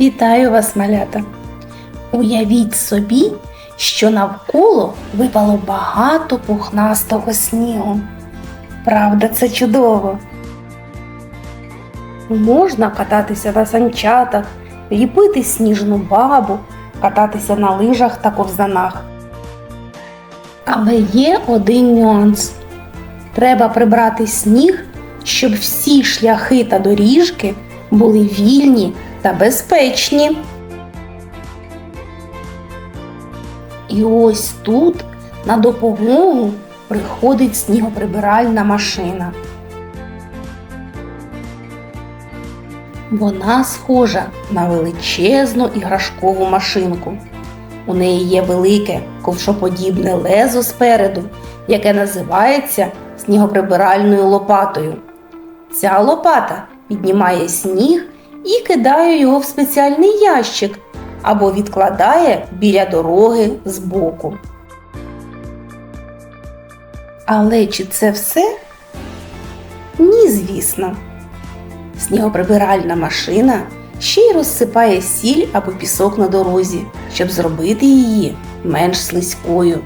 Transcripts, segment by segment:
Вітаю вас, малята! Уявіть собі, що навколо випало багато пухнастого снігу. Правда, це чудово. Можна кататися на санчатах, ліпити сніжну бабу, кататися на лижах та ковзанах. Але є один нюанс. Треба прибрати сніг, щоб всі шляхи та доріжки були вільні та безпечні. І ось тут на допомогу приходить снігоприбиральна машина. Вона схожа на величезну іграшкову машинку. У неї є велике ковшоподібне лезо спереду, яке називається снігоприбиральною лопатою. Ця лопата піднімає сніг і кидає його в спеціальний ящик або відкладає біля дороги збоку. Але чи це все? Ні, звісно. Снігоприбиральна машина ще й розсипає сіль або пісок на дорозі, щоб зробити її менш слизькою.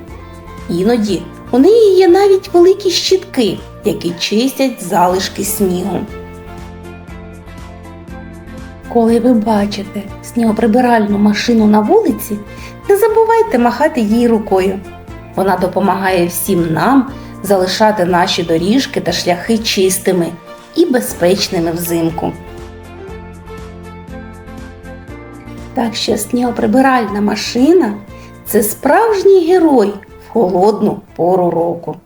Іноді у неї є навіть великі щітки, які чистять залишки снігу. Коли ви бачите снігоприбиральну машину на вулиці, не забувайте махати їй рукою. Вона допомагає всім нам залишати наші доріжки та шляхи чистими і безпечними взимку. Так що снігоприбиральна машина це справжній герой в холодну пору року.